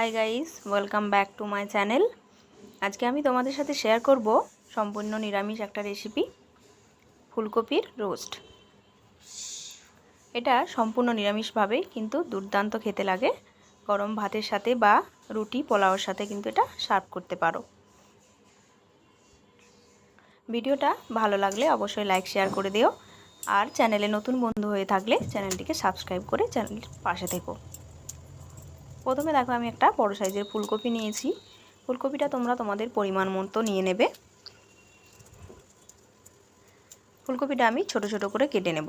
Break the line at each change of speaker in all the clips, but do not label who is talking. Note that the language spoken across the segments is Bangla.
Hi guys welcome back to my channel আজকে আমি তোমাদের সাথে শেয়ার করব সম্পূর্ণ নিরামিষ একটা রেসিপি ফুলকপির রোস্ট এটা সম্পূর্ণ নিরামিষভাবেই কিন্তু দুর্দান্ত খেতে লাগে। গরম ভাতের সাথে বা রুটি পোলাওর সাথে কিন্তু এটা সার্ভ করতে পারো। ভিডিওটা ভালো লাগলে অবশ্যই লাইক শেয়ার করে দিও। আর চ্যানেলে নতুন বন্ধু হয়ে থাকলে চ্যানেলটিকে সাবস্ক্রাইব করে চ্যানেলটির পাশে থেকো। প্রথমে দেখো আমি একটা বড় সাইজের ফুলকপি নিয়েছি। ফুলকপিটা তোমরা তোমাদের পরিমাণ মতো নিয়ে নেবে। ফুলকপিটা আমি ছোট ছোট করে কেটে নেব।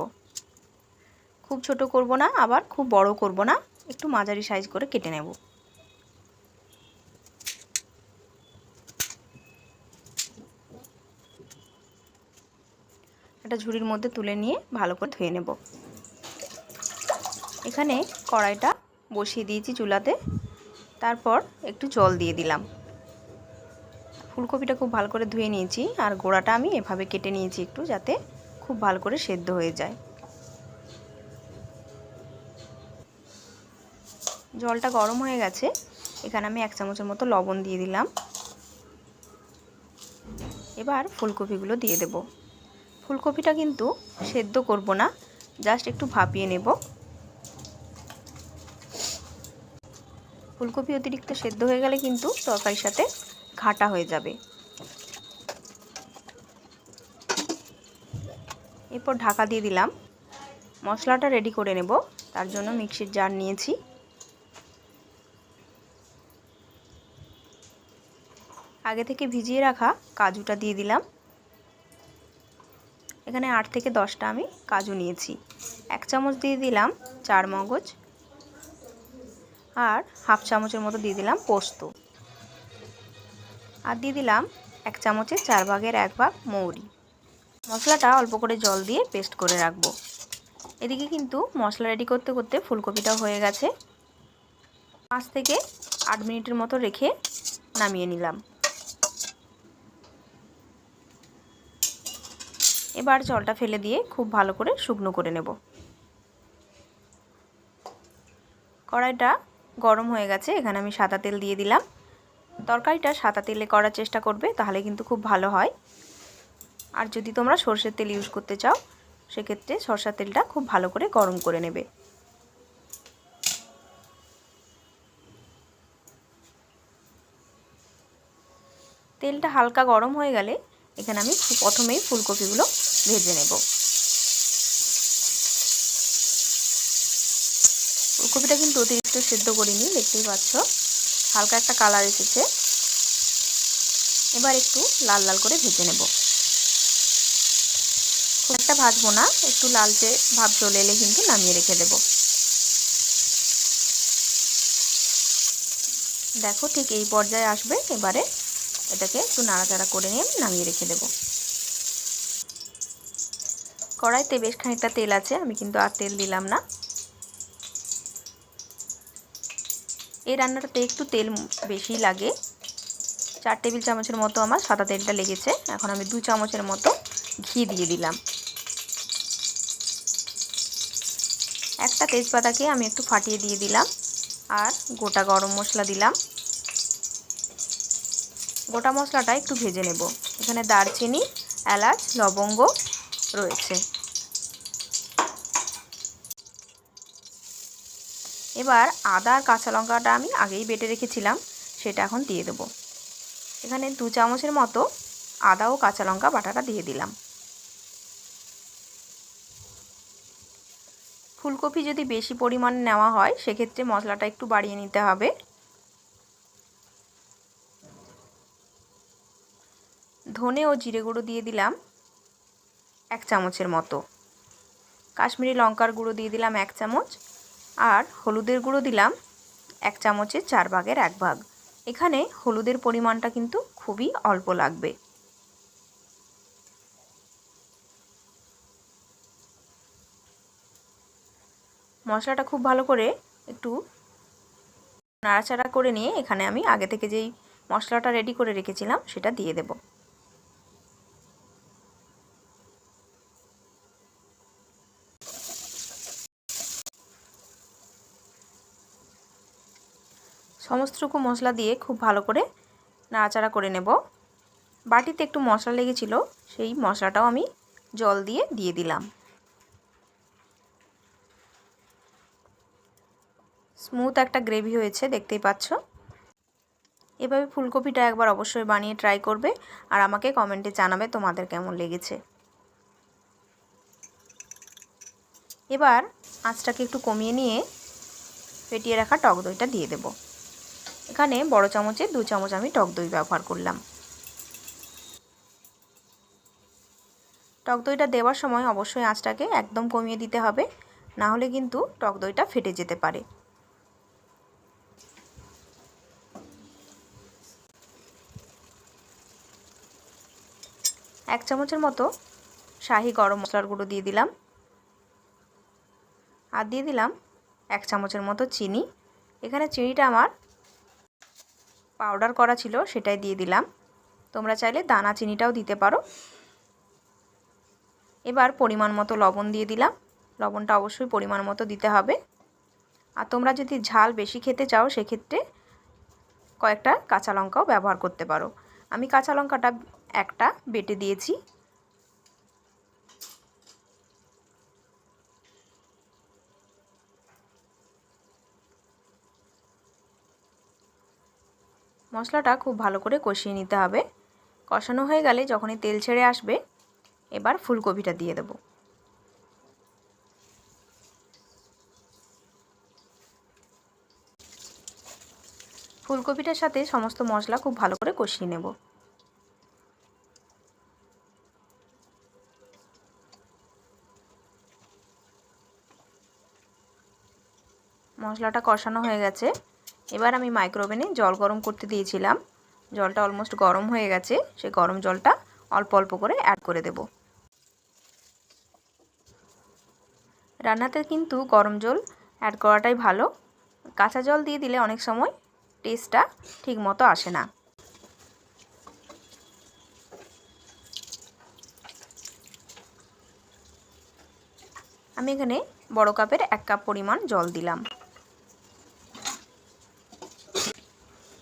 খুব ছোট করব না, আবার খুব বড় করব না, একটু মাঝারি সাইজ করে কেটে নেব। একটা ঝুড়ির মধ্যে তুলে নিয়ে ভালো করে ধুয়ে নেব। এখানে কড়াইটা বসিয়ে দিয়েছি চুলাতে। তারপর একটু জল দিয়ে দিলাম। ফুলকপিটা খুব ভালো করে ধুয়ে নিয়েছি আর গোড়াটা আমি এভাবে কেটে নিয়েছি একটু যাতে খুব ভালো করে সেদ্ধ হয়ে যায়। জলটা গরম হয়ে গেছে। এখানে আমি এক চামচের মতো লবণ দিয়ে দিলাম। এবার ফুলকপিগুলো দিয়ে দেব। ফুলকপিটা কিন্তু সেদ্ধ করব না, জাস্ট একটু ভাপিয়ে নেব। ফুলকপি অতিরিক্ত সেদ্ধ হয়ে গেলে কিন্তু তরকারির সাথে ঘাটা হয়ে যাবে। এরপর ঢাকা দিয়ে দিলাম। মশলাটা রেডি করে নেব। তার জন্য মিক্সির জার নিয়েছি। আগে থেকে ভিজিয়ে রাখা কাজুটা দিয়ে দিলাম। এখানে আট থেকে দশটা আমি কাজু নিয়েছি। এক চামচ দিয়ে দিলাম চার মগজ আর হাফ চামচের মতো দিয়ে দিলাম পোস্ত। আর দিয়ে দিলাম এক চামচের চার ভাগের এক ভাগ মৌরি। মশলাটা অল্প করে জল দিয়ে পেস্ট করে রাখব। এদিকে কিন্তু মশলা রেডি করতে করতে ফুলকপিটাও হয়ে গেছে। পাঁচ থেকে আট মিনিটের মতো রেখে নামিয়ে নিলাম। এবার জলটা ফেলে দিয়ে খুব ভালো করে শুকনো করে নেব। কড়াইটা গরম হয়ে গেছে, এখানে আমি সাদা তেল দিয়ে দিলাম। তরকারিটা সাদা তেলে করার চেষ্টা করবে, তাহলে কিন্তু খুব ভালো হয়। আর যদি তোমরা সর্ষের তেল ইউজ করতে চাও, সেক্ষেত্রে সরষার তেলটা খুব ভালো করে গরম করে নেবে। তেলটা হালকা গরম হয়ে গেলে, এখানে আমি প্রথমেই ফুলকপিগুলো ভেজে নেব। ফুলকপিটা কিন্তু অতিরিক্ত সেদ্ধ করিনি, দেখতেই পাচ্ছ। হালকা একটা কালার এসেছে। এবার একটু লাল লাল করে ভেজে নেব। খুব একটা ভাজবো না, একটু লালচে ভাব চলে এলে কিন্তু নামিয়ে রেখে দেব। দেখো ঠিক এই পর্যায়ে আসবে, এবারে এটাকে একটু নাড়াচাড়া করে নিয়ে নামিয়ে রেখে দেব। কড়াইতে বেশ খানিকটা তেল আছে, আমি কিন্তু আর তেল দিলাম না। এই রান্নাটাতে একটু তেল বেশি লাগে। চার টেবিল চামচের মতো আমার সাদা তেলটা লেগেছে। এখন আমি দু চামচের মতো ঘি দিয়ে দিলাম। একটা তেজপাতাকে আমি একটু ফাটিয়ে দিয়ে দিলাম আর গোটা গরম মশলা দিলাম। গোটা মশলাটা একটু ভেজে নেব। এখানে দারচিনি, এলাচ, লবঙ্গ রয়েছে। এবার আদা আর কাঁচা লঙ্কাটা আমি আগেই বেটে রেখেছিলাম, সেটা এখন দিয়ে দেবো। এখানে দু চামচের মতো আদা ও কাঁচা লঙ্কা বাটাটা দিয়ে দিলাম। ফুলকপি যদি বেশি পরিমাণে নেওয়া হয়, সেক্ষেত্রে মশলাটা একটু বাড়িয়ে নিতে হবে। ধনে ও জিরে গুঁড়ো দিয়ে দিলাম এক চামচের মতো। কাশ্মীরি লঙ্কার গুঁড়ো দিয়ে দিলাম এক চামচ। আর হলুদের গুঁড়ো দিলাম এক চামচের চার ভাগের এক ভাগ। এখানে হলুদের পরিমাণটা কিন্তু খুবই অল্প লাগবে। মশলাটা খুব ভালো করে একটু নাড়াচাড়া করে নিয়ে এখানে আমি আগে থেকে যেই মশলাটা রেডি করে রেখেছিলাম সেটা দিয়ে দেবো। সমস্তটুকু মশলা দিয়ে খুব ভালো করে নাড়াচাড়া করে নেব। বাটিতে একটু মশলা লেগেছিল, সেই মশলাটাও আমি জল দিয়ে দিয়ে দিলাম। স্মুথ একটা গ্রেভি হয়েছে, দেখতেই পাচ্ছ। এভাবে ফুলকপিটা একবার অবশ্যই বানিয়ে ট্রাই করবে আর আমাকে কমেন্টে জানাবে তোমাদের কেমন লেগেছে। এবার আঁচটাকে একটু কমিয়ে নিয়ে ফেটিয়ে রাখা টক দইটা দিয়ে দেব। এখানে বড় চামচে দু চামচ আমি টক দই ব্যবহার করলাম। টক দইটা দেওয়ার সময় অবশ্যই আঁচটাকে একদম কমিয়ে দিতে হবে, না হলে কিন্তু টক দইটা ফেটে যেতে পারে। এক চামচের মতো শাহি গরম মশলার গুঁড়ো দিয়ে দিলাম। আর দিয়ে দিলাম এক চামচের মতো চিনি। এখানে চিনিটা আমার পাউডার করা ছিল সেটাই দিয়ে দিলাম। তোমরা চাইলে দানা চিনিটাও দিতে পারো। এবার পরিমাণ মতো লবণ দিয়ে দিলাম। লবণটা অবশ্যই পরিমাণ মতো দিতে হবে। আর তোমরা যদি ঝাল বেশি খেতে চাও, সেক্ষেত্রে কয়েকটা কাঁচা লঙ্কাও ব্যবহার করতে পারো। আমি কাঁচা লঙ্কাটা একটা বেটে দিয়েছি। মশলাটা খুব ভালো করে কষিয়ে নিতে হবে। কষানো হয়ে গেলে যখনই তেল ছেড়ে আসবে, এবার ফুলকপিটা দিয়ে দেব। ফুলকপিটার সাথে সমস্ত মশলা খুব ভালো করে কষিয়ে নেব। মশলাটা কষানো হয়ে গেছে। এবার আমি মাইক্রোওভেনে জল গরম করতে দিয়েছিলাম। জলটা অলমোস্ট গরম হয়ে গেছে। সেই গরম জলটা অল্প অল্প করে অ্যাড করে দেব। রান্নাতে কিন্তু গরম জল অ্যাড করাটাই ভালো। কাঁচা জল দিয়ে দিলে অনেক সময় টেস্টটা ঠিক মতো আসে না। আমি এখানে বড় কাপের এক কাপ পরিমাণ জল দিলাম।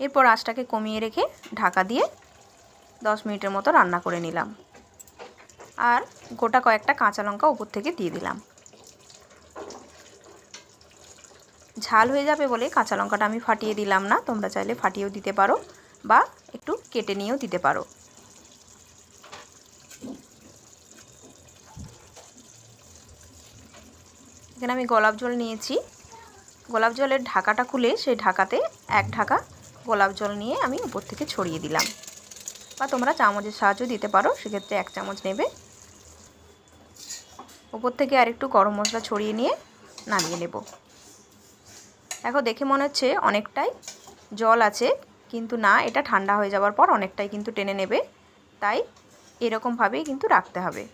এরপর আঁচটাকে কমিয়ে রেখে ঢাকা দিয়ে দশ মিনিটের মতো রান্না করে নিলাম। আর গোটা কয়েকটা কাঁচা লঙ্কা উপর থেকে দিয়ে দিলাম। ঝাল হয়ে যাবে বলে কাঁচা লঙ্কাটা আমি ফাটিয়ে দিলাম না, তোমরা চাইলে ফাটিয়েও দিতে পারো বা একটু কেটে নিয়েও দিতে পারো। এখানে আমি গোলাপ জল নিয়েছি। গোলাপ জলের ঢাকাটা খুলে সেই ঢাকাতে এক ঢাকা গোলাপ জল নিয়ে আমি উপর থেকে ছড়িয়ে দিলাম। বা তোমরা চামচের সাহায্য দিতে পারো, সেক্ষেত্রে এক চামচ নেবে। উপর থেকে আর একটু গরম মশলা ছড়িয়ে নিয়ে নামিয়ে নেব। দেখো, দেখে মনে হচ্ছে অনেকটাই জল আছে, কিন্তু না, এটা ঠান্ডা হয়ে যাওয়ার পর অনেকটাই কিন্তু টেনে নেবে। তাই এরকমভাবেই কিন্তু রাখতে হবে।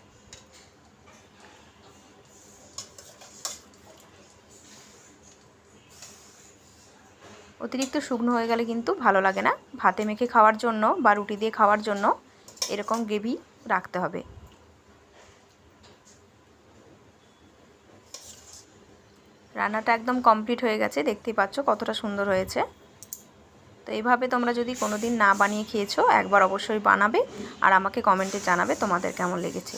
অতিরিক্ত শুকনো হয়ে গেলে কিন্তু ভালো লাগে না। ভাতে মেখে খাওয়ার জন্য বা রুটি দিয়ে খাওয়ার জন্য এরকম গ্রেভি রাখতে হবে। রান্নাটা একদম কমপ্লিট হয়ে গেছে, দেখতেই পাচ্ছ কতটা সুন্দর হয়েছে। তো এইভাবে তোমরা যদি কোনো দিন না বানিয়ে খেয়েছো, একবার অবশ্যই বানাবে আর আমাকে কমেন্টে জানাবে তোমাদের কেমন লেগেছে।